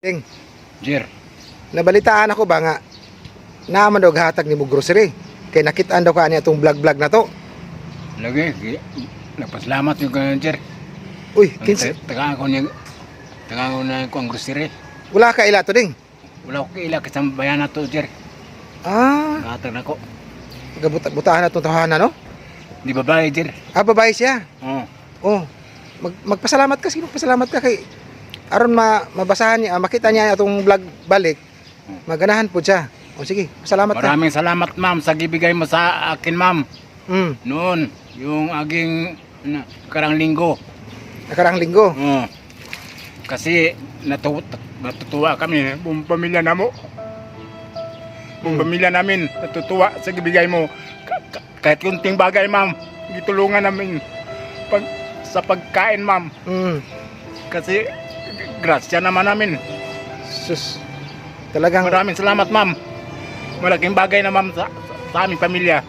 Ting, Jer, nabalitaan ako ba nga naaman daw hatag ni mo grocery. Kay nakitaan daw ka niya itong vlog-vlog na to. lagi, gi- nagpasalamat yung ganyan, Jer. Uy, kinsa, ta- Taga ako niya, taga ako na ko ang grocery. wala ka ila to ding. Wala ko kaila kasang bayan na to, Jer. Ah, Nakatag na ko. gabutahan na itong tahanan, no? Di babae, Jer. Ah, babae siya. Oo. Oh, mag magpasalamat ka, sige magpasalamat ka kay aron ma mabasahan niya, ah, makita niya itong vlog balik. Maganahan po siya. O sige, pasalamat ka. Maraming salamat, ma'am, sa gibigay mo sa akin, ma'am. Mm, Noon, yung aging na, karang linggo. nakarang linggo. Oo. Kasi natu natutuwa kami, buong pamilya na mo. Buong Hmm. pamilya namin natutuwa sa gibigay mo. Ka- ka- kahit kunting bagay, ma'am, gitulungan namin pag sa pagkain, ma'am. Mm, Kasi grasya naman namin. sus. Talagang Maraming salamat, ma'am. Malaking bagay na, ma'am, sa, sa aming pamilya.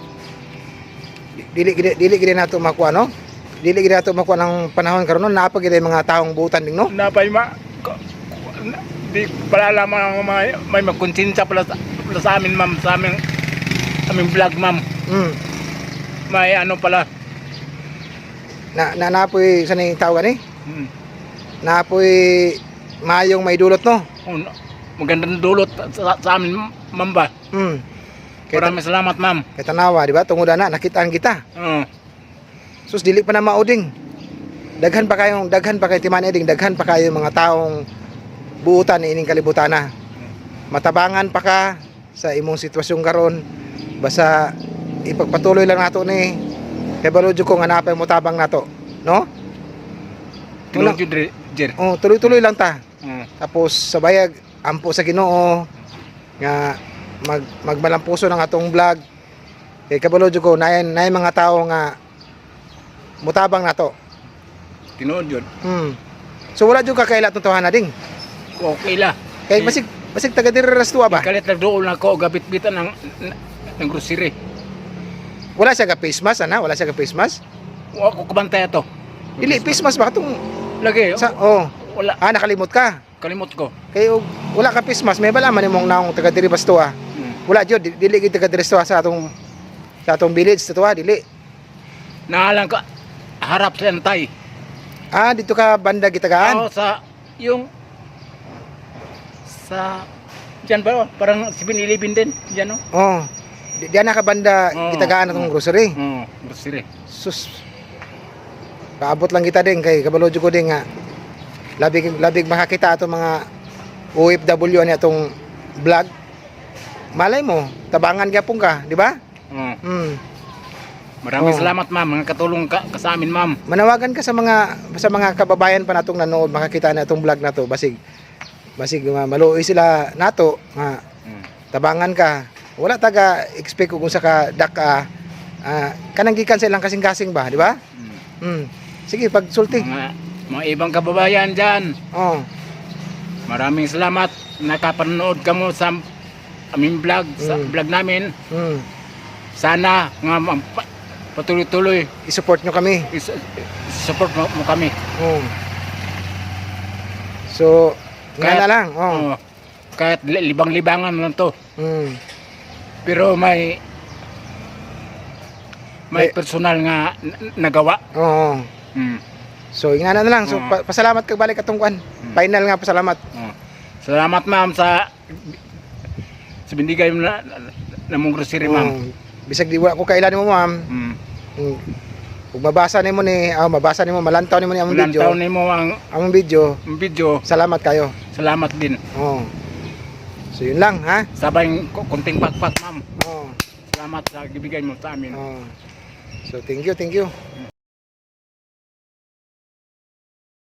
dili gid dili gid nato makuha no. Dili gid nato makuha ng panahon karon no napag gid mga taong buutan ding no. Napay ma... Di pala mga may, may magkonsensya pala sa, pala sa amin, ma'am, sa aming, aming vlog, ma'am. Mm. May ano pala. Na na napoy sa ning tawag ni. Hmm. Napoy mayong may dulot no. Oh, no. magandang dulot sa, sa amin, ma'am ba? Mm. Kay, Maraming salamat, ma'am. kay tanawa di ba tungod na nakitaan kita. Oo. Sus dili pa na mauding. Daghan pa kayong daghan pa kay timan eding daghan pa kayo mga taong buutan ining kalibutan na. Matabangan pa ka sa imong sitwasyon karon. Basta ipagpatuloy lang nato ni kay balodyo ko nga napay mo tabang nato, no? Dre- Jer. Oh, tuloy-tuloy lang ta. Oo. Tapos sa bayag ampo sa Ginoo nga mag magmalampuso ng atong vlog. Kay kabalodyo ko nay nay mga tao nga mutabang nato. Tinuod yun. Hmm. So wala jud ka kaila tutuhan na ding. Okay la. Kay basig basig taga diri ras tuwa ba? Kalit na doon ako, gabit-bitan ng, ng, grocery. Wala siya ka face mask ana, wala siya ka face mask. Wa ko kabantay ito. Dili face mask ba katong Lagi, sa oh, wala. ah nakalimot ka. Kalimot ko. Kay og wala ka mask, may bala man imong naong taga diri bas tuwa. Hmm. Wala jud di- dili gid taga diri tuwa sa atong sa atong village sa tuwa dili. Naalang ka, harap sa antay. Ah dito ka banda gitagaan. Oo, sa, yung, sa, dyan ba, oh? parang 7-Eleven din, dyan o. Oh. Di diyan na ka banda Oo. gitagaan atong grocery. Oo, grocery. Sus. Paabot lang kita din kay kabalodyo ko din nga labig labig makakita ato mga OFW ani atong vlog. Malay mo, tabangan gyapon ka, di ba? Oo. Hmm. Maraming Oo. salamat ma'am, mga katulong ka, ka sa amin ma'am. Manawagan ka sa mga sa mga kababayan pa natong nanood makakita na atong vlog na to basig basig uh, maluoy sila nato nga Mm. tabangan ka. Wala taga expect kung sa ka dak ka ah, kanang gikan sa ilang kasing-kasing ba, di ba? Mm. Hmm. Sige, pagsulti. Mga, mga ibang kababayan dyan, Oh. maraming salamat. Nakapanood ka mo sa aming vlog, sa Mm. vlog namin. Hmm. Sana nga patuloy-tuloy I-support nyo kami. is- support mo, mo kami. Oh. So, Kahit- na lang. Oh. Oo. kahit li- libang-libangan lang to. Mm. Pero may may Eh. personal nga nagawa. Oo. Mm. So, nga na lang. So, Oo. pa- pasalamat kag balik atong kwan. Mm. Final nga pasalamat. Oh. Salamat ma'am sa sa binigay mo na, na, na mong grocery ma'am. Oh. Bisag di wala ko kailan mo, ma'am. Mm. Mm. Kung mabasa nimo ni, ah, mabasa nimo, malantaw nimo ni among Ilang video. taon nimo ang Among video. ang video. Salamat kayo. Salamat din. Oh. So, yun lang, ha? Sabay ko- kunting pakpak ma'am. Oh. Salamat sa gibigay mo sa amin. Oh. So, thank you, thank you.